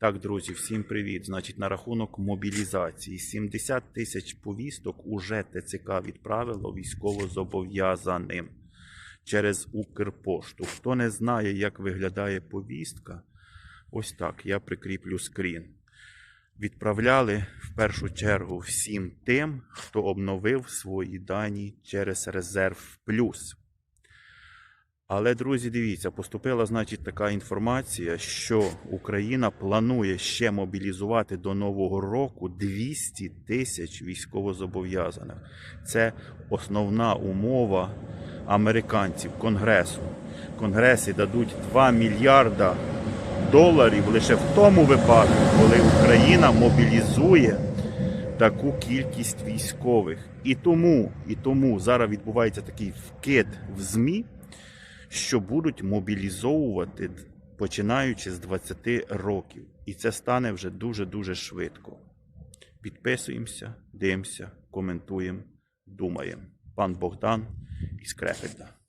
Так, друзі, всім привіт. Значить, на рахунок мобілізації. 70 тисяч повісток уже ТЦК відправило військовозобов'язаним через Укрпошту. Хто не знає, як виглядає повістка, ось так, я прикріплю скрін. Відправляли в першу чергу всім тим, хто обновив свої дані через резерв плюс. Але, друзі, дивіться, поступила, значить, така інформація, що Україна планує ще мобілізувати до Нового року 200 тисяч військовозобов'язаних. Це основна умова американців, Конгресу. Конгреси дадуть 2 мільярда доларів лише в тому випадку, коли Україна мобілізує таку кількість військових. І тому, і тому зараз відбувається такий вкид в ЗМІ що будуть мобілізовувати починаючи з 20 років. І це стане вже дуже-дуже швидко. Підписуємося, дивимося, коментуємо, думаємо. Пан Богдан із Крефельда.